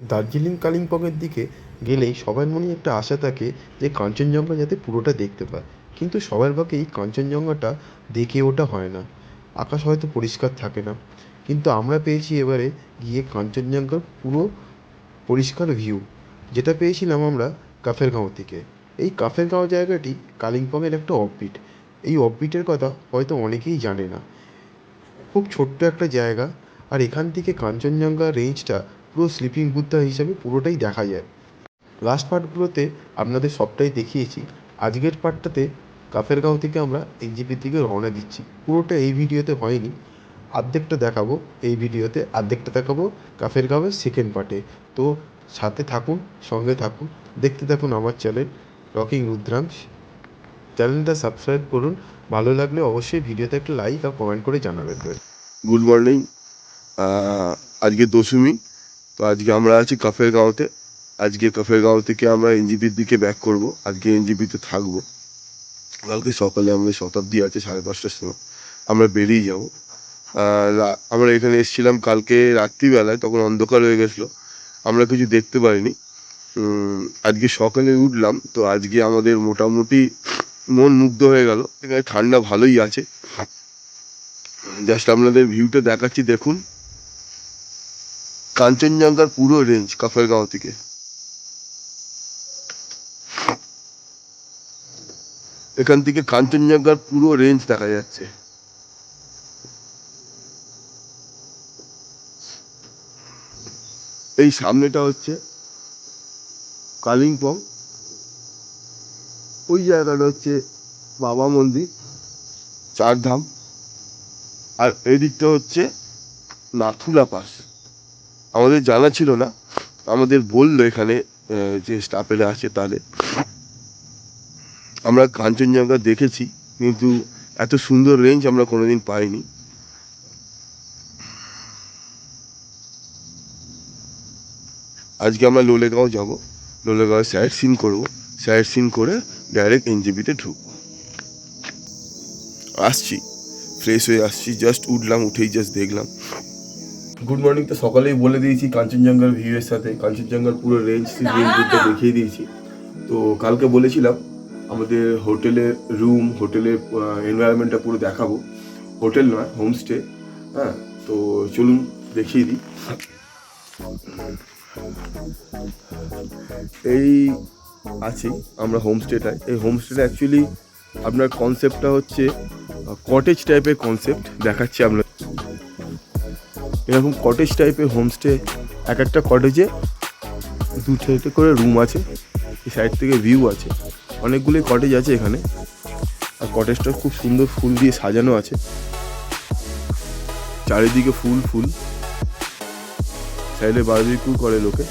দার্জিলিং কালিম্পংয়ের দিকে গেলেই সবার মনেই একটা আশা থাকে যে কাঞ্চনজঙ্ঘা যাতে পুরোটা দেখতে পায়। কিন্তু সবার ভাগ্যেই কাঞ্চনজঙ্ঘাটা দেখে ওঠা হয় না। আকাশ হয়তো পরিষ্কার থাকে না। কিন্তু আমরা পেয়েছি এবারে গিয়ে কাঞ্চনজঙ্ঘার পুরো পরিষ্কার ভিউ যেটা পেয়েছিলাম আমরা কাফেরগাঁও থেকে। এই কাফেরগাঁও জায়গাটি কালিম্পংয়ের একটা অফবিট এই অফবিটের কথা হয়তো অনেকেই জানে না। খুব ছোট্ট একটা জায়গা। আর এখান থেকে কাঞ্চনজঙ্ঘা রেঞ্জটা পুরো স্লিপিং বুদ্ধা হিসাবে পুরোটাই দেখা যায়। লাস্ট পার্টগুলোতে আপনাদের সবটাই দেখিয়েছি। আজকের পার্টটাতে কাফেরগাঁও থেকে আমরা এনজেপির দিকে রওনা দিচ্ছি। পুরোটা এই ভিডিওতে হয়নি। অর্ধেকটা দেখাবো এই ভিডিওতে। অর্ধেকটা দেখাবো কাফেরগাঁওয়ের সেকেন্ড পার্টে তো সাথে থাকুন, সঙ্গে থাকুন। দেখতে থাকুন আমার চ্যানেল রকিং রুদ্রাংশ চ্যানেলটা সাবস্ক্রাইব করুন। ভালো লাগলে অবশ্যই ভিডিওতে একটা লাইক আর কমেন্ট করে জানাবেন। গুড মর্নিং আজকে দশমী। তো আজকে আমরা আছি কাফের গাঁওতে আজকে কাফের গাঁও থেকে আমরা এনজিপির দিকে ব্যাক করব। আজকে এনজিপিতে থাকব। কালকে সকালে আমাদের শতাব্দী আছে, সাড়ে পাঁচটার সময়। আমরা বেরিয়ে যাব। আমরা এখানে এসেছিলাম কালকে রাত্রিবেলায়, তখন অন্ধকার হয়ে গেছিল। আমরা কিছু দেখতে পারিনি। আজকে সকালে উঠলাম। তো আজকে আমাদের মোটামুটি মন মুগ্ধ হয়ে গেল। এখানে ঠান্ডা ভালোই আছে। জাস্ট আপনাদের ভিউটা দেখাচ্ছি, দেখুন। কাঞ্চনজঙ্ঘার পুরো রেঞ্জ কাফেরগাঁও থেকে। এখান থেকে কাঞ্চনজঙ্ঘার পুরো রেঞ্জ দেখা যাচ্ছে। এই সামনেটা হচ্ছে কালিম্পং। ওই জায়গাটা হচ্ছে বাবা মন্দির, চারধাম। আর এই দিকটা হচ্ছে নাথুলা পাস। আমাদের জানা ছিল না। আমাদের বলল এখানে যে স্টাফেরা আছে তাদের। আমরা কাঞ্চনজঙ্ঘা দেখেছি, কিন্তু এত সুন্দর রেঞ্জ আমরা কোনোদিন পাইনি। আজকে আমরা লোলেগাঁও যাব। লোলেগাঁও সাইড সিন করব। সাইড সিন করে ডাইরেক্ট এনজিবিতে ঢুকবো। আসছি। ফ্রেশ হয়ে আসছি। জাস্ট উঠলাম, উঠেই জাস্ট দেখলাম। গুড মর্নিং তো সকালেই বলে দিয়েছি কাঞ্চনজঙ্ঘার ভিউয়ের সাথে কাঞ্চনজঙ্ঘার পুরো রেঞ্জ রেঞ্জটা দেখিয়ে দিয়েছি। তো কালকে বলেছিলাম আমাদের হোটেলের রুম হোটেলের এনভায়রনমেন্টটা পুরো দেখাবো। হোটেল নয় হোমস্টে হ্যাঁ তো চলুন দেখিয়ে দিই। এই আছি আমরা হোমস্টেটায় এই হোমস্টেটা অ্যাকচুয়ালি আপনার কনসেপ্টটা হচ্ছে কটেজ টাইপের কনসেপ্ট দেখাচ্ছি আপনার এরকম কটেজ টাইপের হোমস্টে এক একটা কটেজে দু সাইডে করে রুম আছে, এই সাইড থেকে ভিউ আছে। অনেকগুলোই কটেজ আছে এখানে। আর কটেজটা খুব সুন্দর ফুল দিয়ে সাজানো আছে। চারিদিকে ফুল ফুল। সাইডে বারবিকিউ করে লোকে।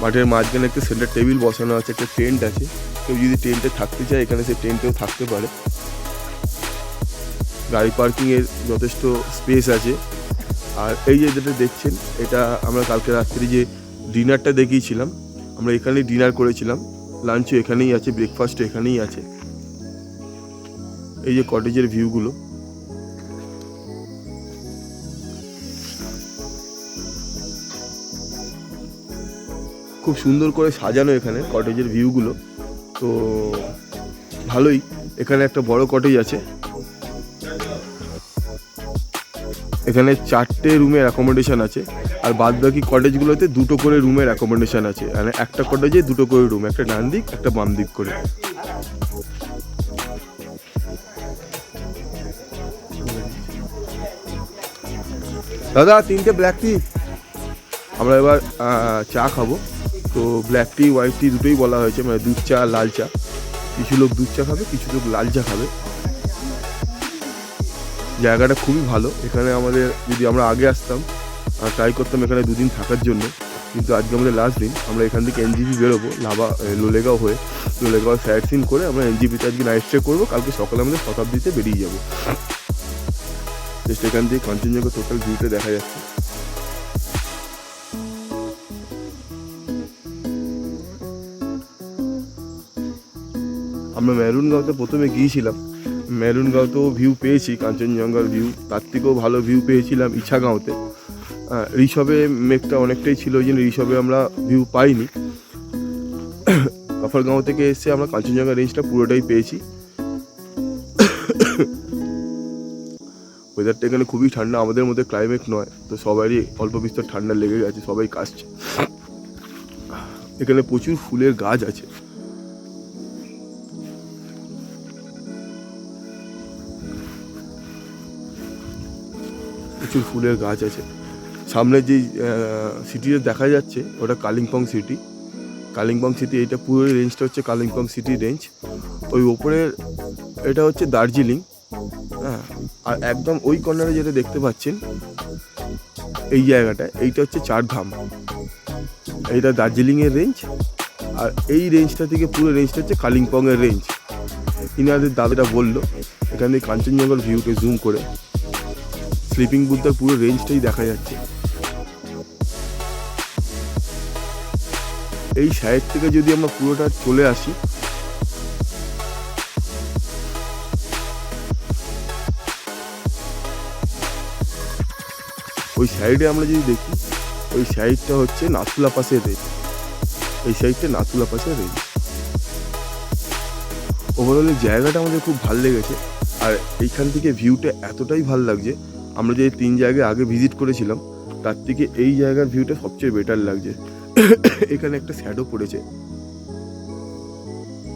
মাঠের মাঝখানে একটা সেন্টার টেবিল বসানো আছে, একটা টেন্ট আছে। কেউ যদি টেন্টে থাকতে চায়, এখানে সে টেন্টেও থাকতে পারে। গাড়ি পার্কিংয়ের যথেষ্ট স্পেস আছে। আর এই যে যেটা দেখছেন, এটা আমরা কালকে রাত্রি যে ডিনারটা দেখিয়েছিলাম, আমরা এখানেই ডিনার করেছিলাম। লাঞ্চও এখানেই আছে ব্রেকফাস্টও এখানেই আছে। এই যে কটেজের ভিউগুলো খুব সুন্দর করে সাজানো এখানে কটেজের ভিউগুলো তো ভালোই, এখানে একটা বড় কটেজ আছে। এখানে চারটে রুমের অ্যাকোমোডেশন আছে, আর বাদ বাকি কটেজগুলোতে দুটো করে রুমের অ্যাকোমোডেশন আছে। মানে একটা কটেজে দুটো করে রুম একটা ডান দিক, একটা বাম দিক করে। দাদা, তিনটে ব্ল্যাক টি আমরা এবার চা খাব। তো ব্ল্যাক টি হোয়াইট টি দুটোই বলা হয়েছে মানে দুধ চা লাল চা। কিছু লোক দুধ চা খাবে, কিছু লোক লাল চা খাবে। জায়গাটা খুবই ভালো। এখানে আমাদের যদি আমরা আগে আসতাম আর ট্রাই করতাম এখানে দুদিন থাকার জন্য। কিন্তু আজকে আমাদের লাস্ট দিন, আমরা এখান থেকে এনজিপি বেরোবো, লাভা লোলেগাঁও হয়ে। লোলেগাঁও সাইড সিন করে আমরা এনজিপিতে আজকে নাইট স্টে করব। কালকে সকালে আমাদের শতাব্দীতে বেরিয়ে যাব। জাস্ট এখান থেকে কাঞ্চনজঙ্ঘা টোটাল ভিউটা দেখা যাচ্ছে। আমরা মেরুনগাঁওতে প্রথমে গিয়েছিলাম। মেরুনগাঁওতেও ভিউ পেয়েছি, কাঞ্চনজঙ্ঘার ভিউ তার থেকেও ভালো ভিউ পেয়েছিলাম ইছাগাঁওতে ঋষভে মেঘটা অনেকটাই ছিল ওই জন্য ঋষভে আমরা ভিউ পাইনি। কাফরগাঁও থেকে এসে আমরা কাঞ্চনজঙ্ঘা রেঞ্জটা পুরোটাই পেয়েছি। ওয়েদারটা এখানে খুবই ঠান্ডা, আমাদের মধ্যে ক্লাইমেট নয়, তো সবারই অল্প বিস্তর ঠান্ডা লেগে গেছে, সবাই কাশছে। এখানে প্রচুর ফুলের গাছ আছে। প্রচুর ফুলের গাছ আছে। সামনে যে সিটিটা দেখা যাচ্ছে, ওটা কালিম্পং সিটি। কালিম্পং সিটি এটা পুরো রেঞ্জটা হচ্ছে কালিম্পং সিটি রেঞ্জ ওই ওপরের এটা হচ্ছে দার্জিলিং। হ্যাঁ আর একদম ওই কর্নারে যেটা দেখতে পাচ্ছেন, এই জায়গাটা, এইটা হচ্ছে চারধাম। এইটা দার্জিলিংয়ের রেঞ্জ আর এই রেঞ্জটা থেকে পুরো রেঞ্জটা হচ্ছে কালিম্পংয়ের রেঞ্জ ইনাদের দাদাটা বলল, এখান থেকে কাঞ্চনজঙ্ঘার ভিউকে জুম করে। স্লিপিং বুদ্ধার পুরো রেঞ্জটাই দেখা যাচ্ছে। এই সাইড থেকে যদি আমরা পুরোটা চলে আসি, ওই সাইডে আমরা যদি দেখি, ওই সাইডটা হচ্ছে নাথুলা পাশের রেঞ্জ এই সাইডটা নাথুলা পাশের রেঞ্জ ওভারঅল জায়গাটা আমাদের খুব ভালো লেগেছে। আর এইখান থেকে ভিউটা এতটাই ভালো লাগছে আমরা যে তিন জায়গায় আগে ভিজিট করেছিলাম, তার থেকে এই জায়গার ভিউটা সবচেয়ে বেটার লাগছে। এখানে একটা শ্যাডো পড়েছে।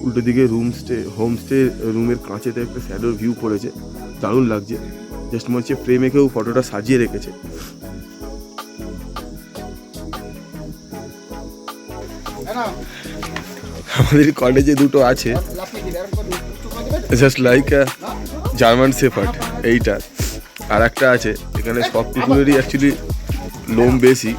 উল্টো দিকে রুম স্টে হোমস্টে রুমের কাঁচেতে একটা শ্যাডোর ভিউ পড়েছে দারুণ লাগছে। জাস্ট মনে হচ্ছে ফ্রেমে কেউ ফটোটা সাজিয়ে রেখেছে। আমাদের কলেজে দুটো আছে। জাস্ট লাইক জার্মান সেফার্ট এইটা। আর একটা আছে, এখানে সব কুকুরেরই অ্যাকচুয়ালি লোম বেশি।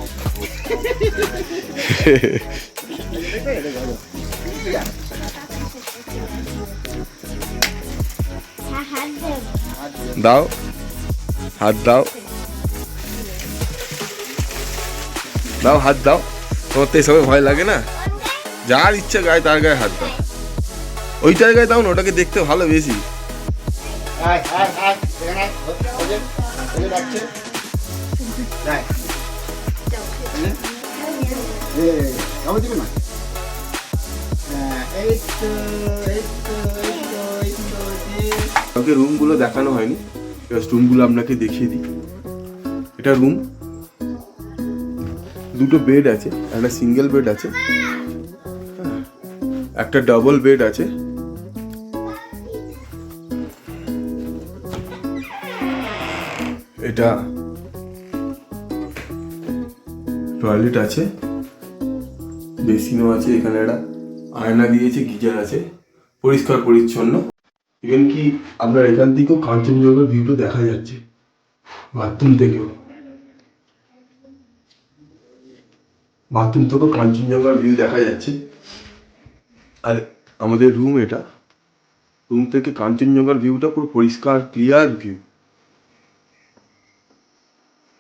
দাও, হাত দাও। দাও, হাত দাও। তোমার তো এসবে ভয় লাগে না? যার ইচ্ছা গায়ে, তার গায়ে হাত দাও। ওই জায়গায় দাও না, ওটাকে দেখতে ভালো বেশি। যে ওই যে না। হ্যাঁ, এই এই এই এই এই রুমগুলো দেখানো হয়নি। জাস্ট রুমগুলো আপনাকে দেখিয়ে দিই। এটা রুম দুটো বেড আছে একটা সিঙ্গেল বেড আছে একটা ডাবল বেড আছে। এটা টয়লেট আছে বেসিনও আছে এখানে একটা, আয়না দিয়েছে, গিজার আছে, পরিষ্কার পরিচ্ছন্ন। ইভেন কি আপনার এখান থেকেও কাঞ্চনজঙ্ঘার ভিউটা দেখা যাচ্ছে বাথরুম থেকেও। বাথরুম থেকেও কাঞ্চনজঙ্ঘার ভিউ দেখা যাচ্ছে। আর আমাদের রুম এটা। রুম থেকে কাঞ্চনজঙ্ঘার ভিউটা পুরো পরিষ্কার ক্লিয়ার ভিউ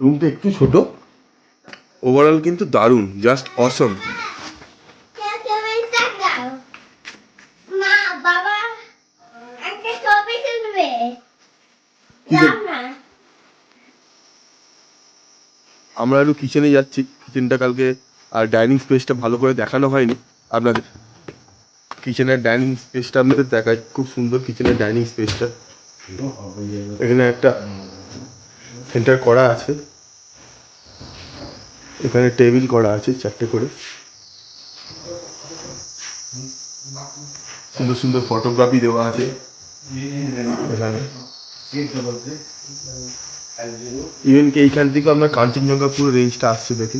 রুমটা একটু ছোট। ওভারঅল কিন্তু দারুণ জাস্ট অসম আমরা একটু কিচেনে যাচ্ছি। কিচেনটা কালকে, আর ডাইনিং স্পেসটা ভালো করে দেখানো হয়নি। আপনাদের কিচেনের ডাইনিং স্পেসটা আপনাদের দেখায় খুব সুন্দর কিচেনের ডাইনিং স্পেসটা এখানে একটা সেন্টার করা আছে। এখানে টেবিল করা আছে চারটে করে। সুন্দর সুন্দর ফটোগ্রাফি দেওয়া আছে। এখানে। ইভেন কি এইখান থেকে আপনার কাঞ্চনজঙ্ঘা পুরো রেঞ্জটা আসছে দেখি।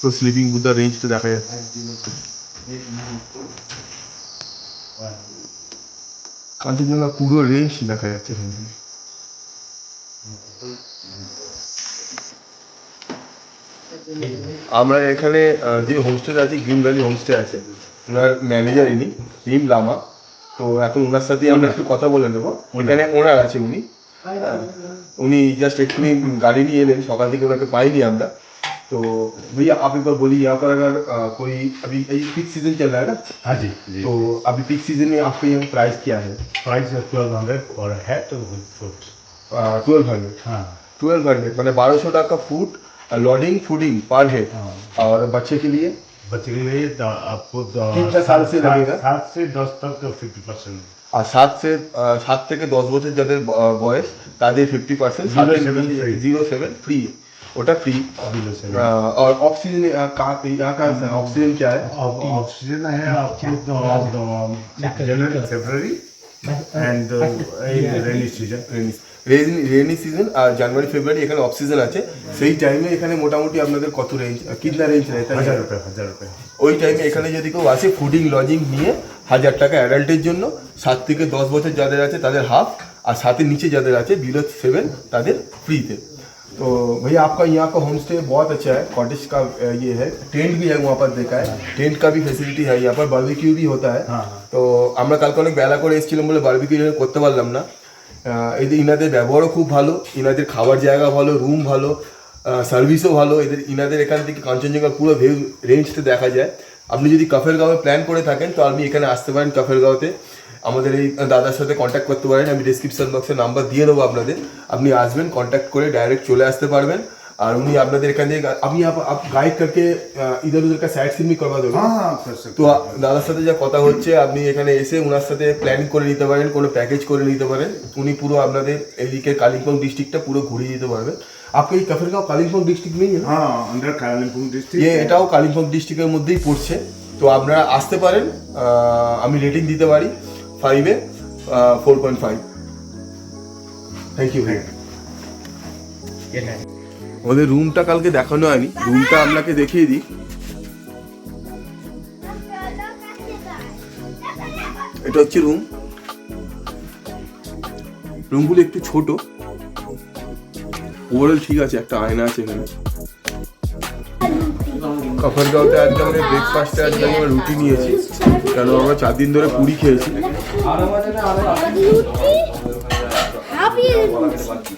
তো স্লিপিং বুদ্ধার রেঞ্জটা দেখা যাচ্ছে। কাঞ্চনজঙ্ঘা পুরো রেঞ্জ দেখা যাচ্ছে এখান। আমরা এখানে আহ, যে হোমস্টে আছে গ্রিন ভ্যালি হোমস্টে আছে ওনার ম্যানেজার ইনি রিম লামা তো এখন ওনার সাথেই আমরা একটু কথা বলে নেবো এখানে ওনার আছে উনি উনি জাস্ট এক্ষুনি গাড়ি নিয়ে এলেন সকাল থেকে ওনাকে পাইনি আমরা तो भैया आप एक बार बोलिए यहाँ पर अगर अ, कोई अभी ये पीक सीजन चल रहा है ना हाँ जी जी तो अभी पीक सीजन में आपका यहाँ प्राइस क्या है प्राइस है twelve hundred for head with food twelve hundred हाँ ट्वेल्व हंड्रेड মানে বারোশো টাকা food lodging fooding per head हाँ। और बच्चे के लिए बच्चे के लिए तो आपको तो तीन से साल से सात- लगेगा? सात से दस तक फिफ्टी परसेंट আর সাত সে আহ, সাত থেকে দশ বছর যাদের ব- আহ, বয়স তাদের fifty percent Zero seven free। Zero seven free ওটা फ्री बिलो से और ऑक्सीजन यहाँ का ऑक्सीजन क्या है ऑक्सीजन है आपको जनवरी फरवरी and rainy season rainy rainy season আর জানুয়ারি ফেব্রুয়ারি এখানে অফ সিজন আছে সেই টাইমে এখানে মোটামুটি আপনাদের কত রেঞ্জ কিতনা রেঞ্জ रहता है हजार रुपये हजार रुपये ওই টাইমে এখানে যদি কেউ আসে ফুডিং লজিং নিয়ে হাজার টাকা অ্যাডাল্টের জন্য সাত থেকে দশ বছর যাদের আছে তাদের হাফ আর সাতের নিচে যাদের আছে বিলো सेवन তাদের ফ্রিতে तो भैया आपका यहाँ का होम स्टे बहुत अच्छा है कॉटेज का अ, ये है टेंट भी है वहाँ पर देखा है टेंट का भी फैसिलिटी है यहाँ पर बारबिक्यू भी होता है हाँ। তো আমরা কালকে অনেক বেলা করে এসেছিলাম বলে বারবিকিউ করতে পারলাম না আহ, এদের ইনাদের ব্যবহারও খুব ভালো, ইনাদের খাবার জায়গা ভালো রুম ভালো সার্ভিসও ভালো, এদের, ইনাদের এখান থেকে কাঞ্চনজঙ্ঘার পুরো ভিউ রেঞ্জতে দেখা যায়। আপনি যদি কাফেরগাঁওয়ে প্ল্যান করে থাকেন, তো আপনি এখানে আসতে পারেন কাফেরগাঁওতে। আমাদের এই দাদার সাথে কন্ট্যাক্ট করতে পারেন, আমি ডিসক্রিপশন বক্সে নাম্বার দিয়ে দেবো আপনাদের। আপনি আসবেন কন্ট্যাক্ট করে ডাইরেক্ট চলে আসতে পারবেন। আর উনি আপনাদের এখান থেকে আপনি আপ গাইড करके इधर उधर का साइड सीन भी करवा दोगे हाँ हाँ कर सकते তো আ- দাদার সাথে যা কথা হচ্ছে আপনি এখানে এসে ওনার সাথে প্ল্যান করে নিতে পারেন কোনো প্যাকেজ করে নিতে পারেন উনি পুরো আপনাদের এদিকে কালিম্পং ডিস্ট্রিক্টটা পুরো ঘুরিয়ে দিতে পারবেন আপনি এই কাফেরগাঁও কালিম্পং ডিস্ট্রিক্ট নেই हाँ अंडर कालिम्पोंग डिस्ट्रिक्ट ইয়ে এটাও কালিম্পং ডিস্ট্রিক্টের মধ্যেই পড়ছে তো আপনারা আসতে পারেন আহ, আমি রেটিং দিতে পারি ফাইভে four point five thank you ভাই আমাদের রুমটা কালকে দেখানো হয়নি। রুমটা আপনাকে দেখিয়ে দিই। এটা হচ্ছে রুম। রুমগুলো একটু ছোট। ওভারঅল ঠিক আছে একটা আয়না আছে এখানে। কাফারগাঁওতে আজকে আমরা ব্রেকফাস্টে আজকে আমরা রুটি নিয়েছি। কেন আমরা চার দিন ধরে পুরি খেয়েছি।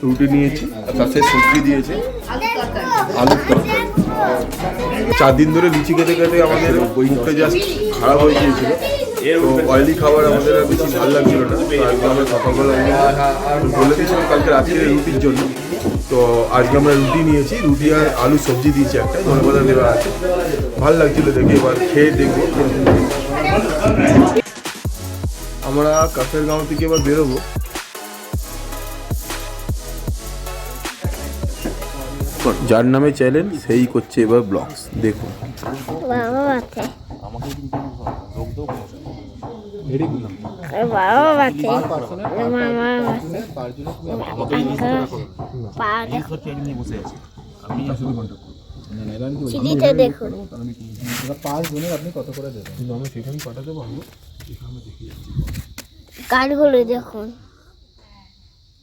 রুটি? নিয়েছি আর তার সাথে সবজি দিয়েছে। আলুর তরকারি চার দিন ধরে লুচি খেতে খেতে আমাদের মুখটা জাস্ট খারাপ হয়ে গিয়েছিল। তো অয়েলি খাবার আমাদের আর বেশি ভালো লাগছিল না। আজকে আমরা সকালবেলা বলে দিয়েছিলাম কালকে রাত্রে রুটির জন্য। তো আজকে আমরা রুটি নিয়েছি। রুটি আর আলু সবজি দিয়েছি একটা। ধন্যবাদ দেওয়া আছে। ভালো লাগছিল দেখে। এবার খেয়ে দেখব। আমরা কাছের গাঁও থেকে এবার বেরোবো। যার নামে চ্যানেল সেই করছে এবার ব্লগস দেখুন বাবা আছে।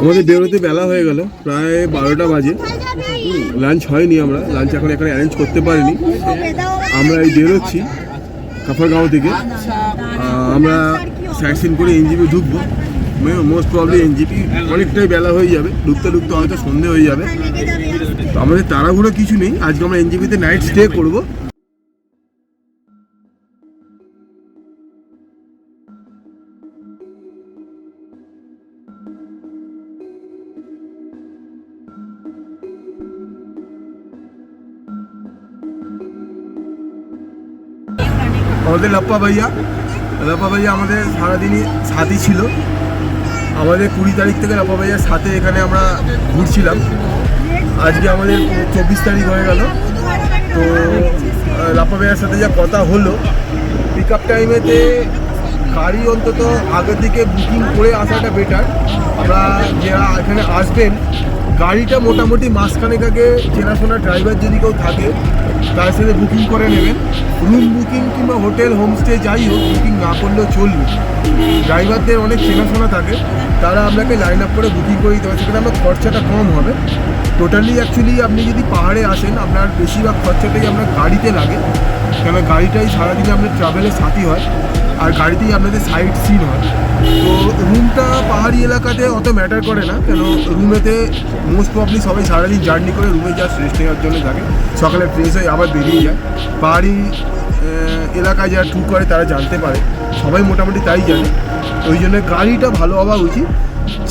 আমাদের বেরোতে বেলা হয়ে গেল, প্রায় বারোটা বাজে। লাঞ্চ হয়নি আমরা, লাঞ্চ এখন এখানে অ্যারেঞ্জ করতে পারিনি। আমরা এই বেরোচ্ছি কাফারগাঁও থেকে। আমরা সাইট সিন করে এনজিপি ঢুকবো। মোস্ট প্রবলি এনজিপি অনেকটাই বেলা হয়ে যাবে, ঢুকতে ঢুকতে হয়তো সন্ধে হয়ে যাবে। তো আমাদের তাড়াহুড়ো কিছু নেই, আজকে আমরা এনজিপিতে নাইট স্টে করব। আমাদের লাপ্পা ভাইয়া লাপ্পা ভাইয়া আমাদের সারাদিনই সাথী ছিল। আমাদের কুড়ি তারিখ থেকে ভাইয়ার সাথে এখানে আমরা ঘুরছিলাম। আজকে আমাদের চব্বিশ তারিখ হয়ে গেল। তো লাপা ভাইয়ার সাথে যা কথা হলো পিক আপ টাইমেতে গাড়ি অন্তত আগের দিকে বুকিং করে আসাটা বেটার আমরা যারা এখানে আসবেন গাড়িটা মোটামুটি মাঝখানেক আগে চেনাশোনা ড্রাইভার যদি কেউ থাকে, তার সাথে বুকিং করে নেবেন। রুম বুকিং কিংবা হোটেল হোমস্টে যাই হোক বুকিং না করলেও চলবে। ড্রাইভারদের অনেক চেনাশোনা থাকে, তারা আপনাকে লাইন আপ করে বুকিং করে দিতে পারে। সেখানে আমার খরচাটা কম হবে। টোটালি অ্যাকচুয়ালি আপনি যদি পাহাড়ে আসেন, আপনার বেশিরভাগ খরচাটাই আপনার গাড়িতে লাগে। কেন গাড়িটাই সারাদিনে আপনার ট্রাভেলের সাথী হয়, আর গাড়িতেই আপনাদের সাইড সিন হয়। তো রুমটা পাহাড়ি এলাকাতে অত ম্যাটার করে না, কেন রুমেতে মোস্ট প্রবলি সবাই সারাদিন জার্নি করে রুমে যা রেস্ট নেওয়ার জন্য থাকে। সকালে ফ্রেশ হয়ে আবার বেরিয়ে যায়। পাহাড়ি এলাকায় যারা ট্যুর করে, তারা জানতে পারে। সবাই মোটামুটি তাই জানে। ওই জন্য গাড়িটা ভালো হওয়া উচিত।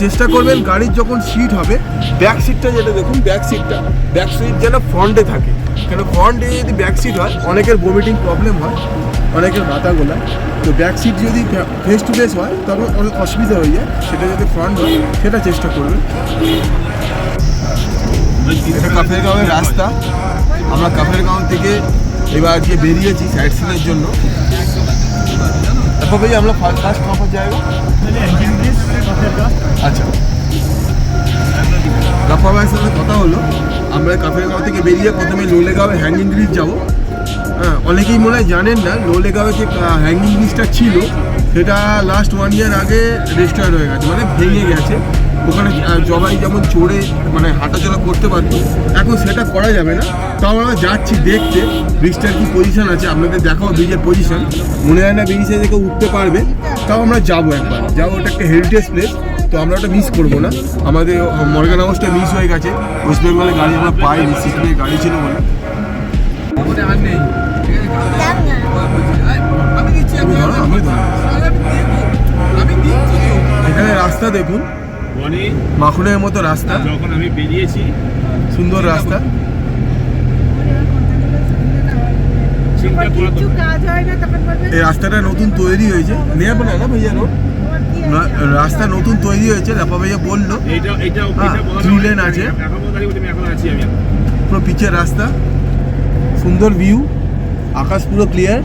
চেষ্টা করবেন গাড়ির যখন সিট হবে ব্যাক সিটটা যেটা দেখুন ব্যাক সিটটা ব্যাক সিট যেন ফ্রন্টে থাকে। কেন ফ্রন্টে যদি ব্যাক সিট হয় অনেকের ভমিটিং প্রবলেম হয় অনেকের মাথা গোলায় তো ব্যাক সিট যদি ফেস টু ফেস হয় তখন অনেক অসুবিধা হয়ে যায়। সেটা যদি ফ্রন্ট হয় সেটা চেষ্টা করবেন। এটা কাফের গাঁওয়ের রাস্তা। আমরা কাফের গাঁও থেকে এবার আজকে বেরিয়েছি সাইড সিনের জন্য। তারপর ভাই আমরা ফার্স্ট কাপড় জায়গা আচ্ছা। রাফা ভাইয়ের সাথে কথা হলো। আমরা কাফেরগাঁও থেকে বেরিয়ে প্রথমে লোলেগাঁও হ্যাঙ্গিং ব্রিজ যাব। হ্যাঁ অনেকেই মনে হয় জানেন না, লোলেগাঁওয়ে যে হ্যাঙ্গিং ব্রিজটা ছিল সেটা লাস্ট ওয়ান ইয়ার আগে রেস্টোয়ার হয়ে গেছে মানে ভেঙে গেছে। ওখানে সবাই যেমন চড়ে মানে হাঁটাচলা করতে পারতো এখন সেটা করা যাবে না। তাও আমরা যাচ্ছি দেখতে ব্রিজটার কি পজিশন আছে আপনাদের দেখাও ব্রিজের পজিশন মনে হয় না ব্রিজে থেকে উঠতে পারবে তাও আমরা যাব একবার। যাব ওটা একটা হেরিটেজ প্লেস তো আমরা ওটা মিস করব না। আমাদের মর্গান হাউসটা মিস হয়ে গেছে ওয়েস্ট বেঙ্গলে গাড়ি আমরা পাইনি সিকিমে গাড়ি ছিল বলে। তুমি ধরো, আমি। এখানে রাস্তা দেখুন। মাখনের মতো রাস্তা। যখন আমি বেরিয়েছি সুন্দর রাস্তা। এই রাস্তাটা নতুন তৈরি হয়েছে। নেয়া না না ভাইয়া রোড? রাস্তা নতুন তৈরি হয়েছে রাপা ভাইয়া বলল। এইটা এইটা হ্যাঁ, এটা বলা three যাবে lane না। আছে। এখন বলতে পারি, আমি এখন আছি আমি পুরো পিচের রাস্তা। সুন্দর ভিউ আকাশ পুরো ক্লিয়ার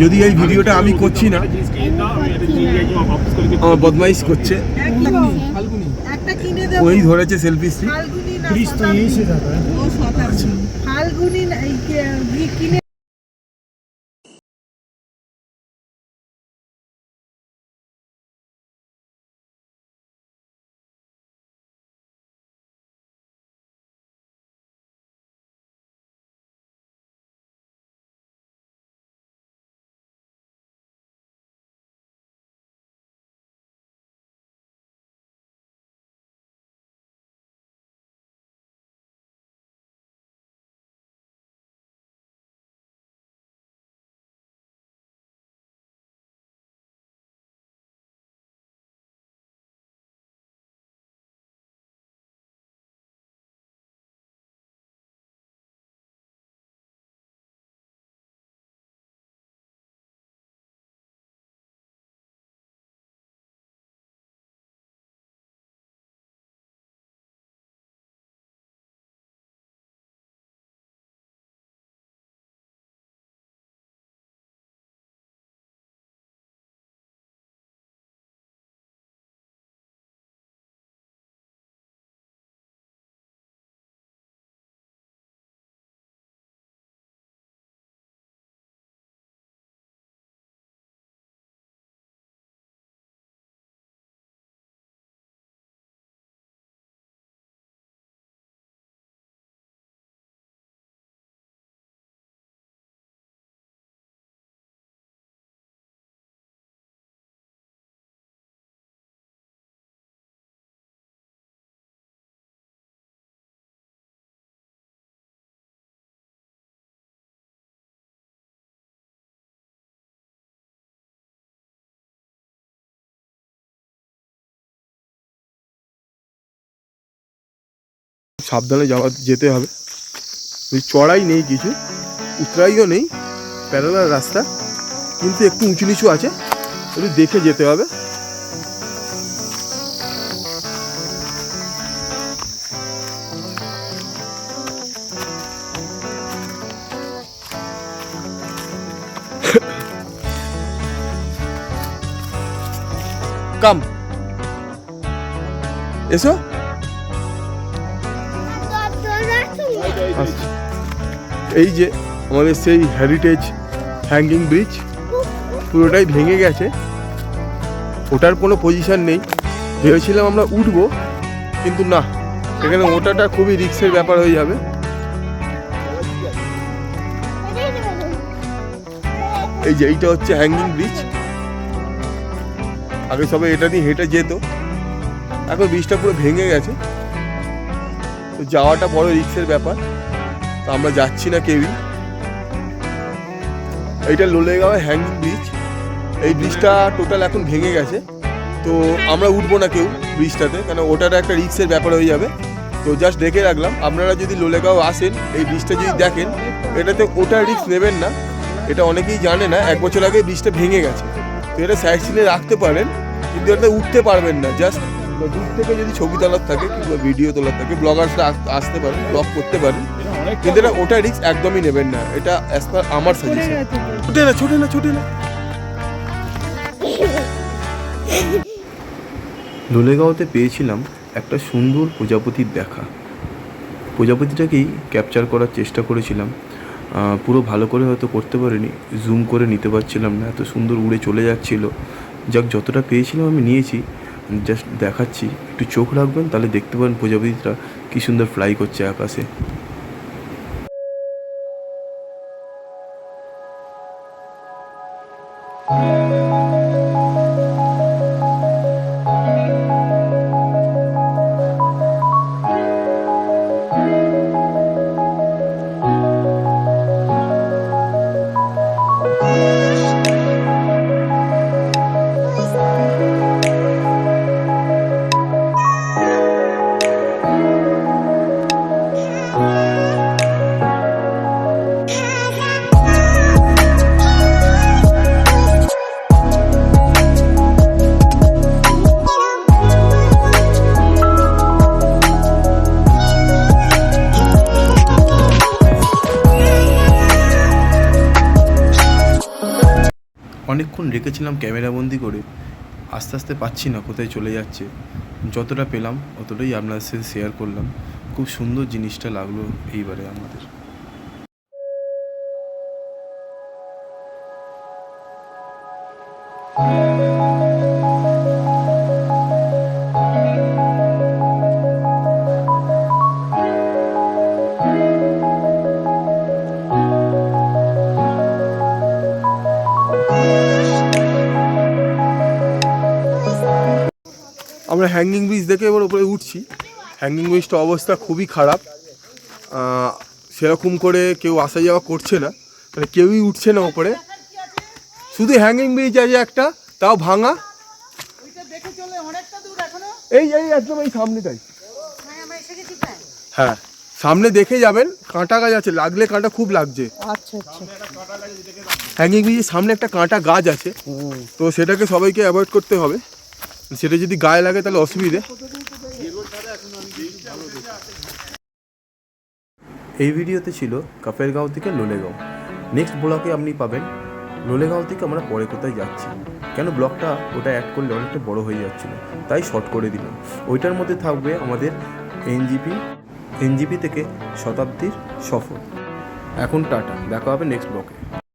যদি এই ভিডিওটা আমি করছি না আমার বদমাইশ করছে। ওই ধরেছে সেলফি স্টিক ফাল্গুনি কিনে सवधान जाते हैं चढ़ाई नहीं कि उतराई नहीं पैरल रास्ता क्योंकि एक उचु नीचू आ देखे जो कम ऐसा এই যে আমাদের সেই হেরিটেজ হ্যাঙ্গিং ব্রিজ পুরোটাই ভেঙে গেছে। ওটার কোনো পজিশন নেই। ভেবেছিলাম আমরা উঠবো, কিন্তু না এখানে ওটাটা খুবই রিস্কের ব্যাপার হয়ে যাবে। এই যে এইটা হচ্ছে হ্যাঙ্গিং ব্রিজ আগে সবাই এটা দিয়ে হেঁটে যেত। এখন ব্রিজটা পুরো ভেঙে গেছে। তো যাওয়াটা বড় রিক্সের ব্যাপার। আমরা যাচ্ছি না কেউই। এইটা লোলেগাঁও হ্যাঙ্গিং ব্রিজ। এই ব্রিজটা টোটাল এখন ভেঙে গেছে। তো আমরা উঠবো না কেউ ব্রিজটাতে, কেন ওটার একটা রিক্সের ব্যাপার হয়ে যাবে। তো জাস্ট দেখে রাখলাম। আপনারা যদি লোলেগাঁও আসেন, এই ব্রিজটা যদি দেখেন, এটাতে ওটার রিক্স নেবেন না। এটা অনেকেই জানে না, এক বছর আগে ব্রিজটা ভেঙে গেছে। তো এটা সাইড সিনে রাখতে পারেন, কিন্তু এটাতে উঠতে পারবেন না। জাস্ট দূর থেকে যদি ছবি তোলার থাকে, কিংবা ভিডিও তোলার থাকে ব্লগার্সরা আসতে পারেন ব্লগ করতে পারেন। কিন্তু এটা ওটা রিক্স একদমই নেবেন না। এটা অ্যাজ পার আমার সাজেশন ছোটে না ছোটে না ছোটে না। লোলেগাঁওতে পেয়েছিলাম একটা সুন্দর প্রজাপতির দেখা। প্রজাপতিটাকেই ক্যাপচার করার চেষ্টা করেছিলাম। পুরো ভালো করে হয়তো করতে পারিনি জুম করে নিতে পারছিলাম না এত সুন্দর উড়ে চলে যাচ্ছিল। যাক যতটা পেয়েছিলাম আমি নিয়েছি জাস্ট দেখাচ্ছি। একটু চোখ রাখবেন তাহলে দেখতে পারেন প্রজাপতিটা কী সুন্দর ফ্লাই করছে আকাশে। Música অনেকক্ষণ রেখেছিলাম ক্যামেরা বন্দি করে। আস্তে আস্তে পাচ্ছি না কোথায় চলে যাচ্ছে। যতটা পেলাম অতটাই আপনাদের সাথে শেয়ার করলাম। খুব সুন্দর জিনিসটা লাগল এইবারে আমাদের। আমরা হ্যাঙ্গিং ব্রিজ দেখে এবার ওপরে উঠছি। হ্যাঙ্গিং ব্রিজটা অবস্থা খুবই খারাপ। সেরকম করে কেউ আসা যাওয়া করছে না। মানে কেউই উঠছে না ওপরে শুধু হ্যাঙ্গিং ব্রিজ আছে একটা তাও ভাঙা। এই এই একদম এই সামনেটাই হ্যাঁ হ্যাঁ সামনে দেখে যাবেন কাঁটা গাছ আছে লাগলে কাঁটা খুব লাগছে। আচ্ছা আচ্ছা। হ্যাঙ্গিং ব্রিজের সামনে একটা কাঁটা গাছ আছে। তো সেটাকে সবাইকে অ্যাভয়েড করতে হবে। সেটা যদি গায়ে লাগে তাহলে অসুবিধে। এই ভিডিওতে ছিল কাফেরগাঁও থেকে লোলেগাঁও। নেক্সট ব্লকে আপনি পাবেন লোলেগাঁও থেকে আমরা পরে কোথায় যাচ্ছি। কেন ব্লগটা ওটা অ্যাড করলে অনেকটা বড় হয়ে যাচ্ছিল, তাই শর্ট করে দিলাম। ওইটার মধ্যে থাকবে আমাদের এনজিপি এনজিপি থেকে শতাব্দীর সফর। এখন টাটা, দেখা হবে নেক্সট ব্লকে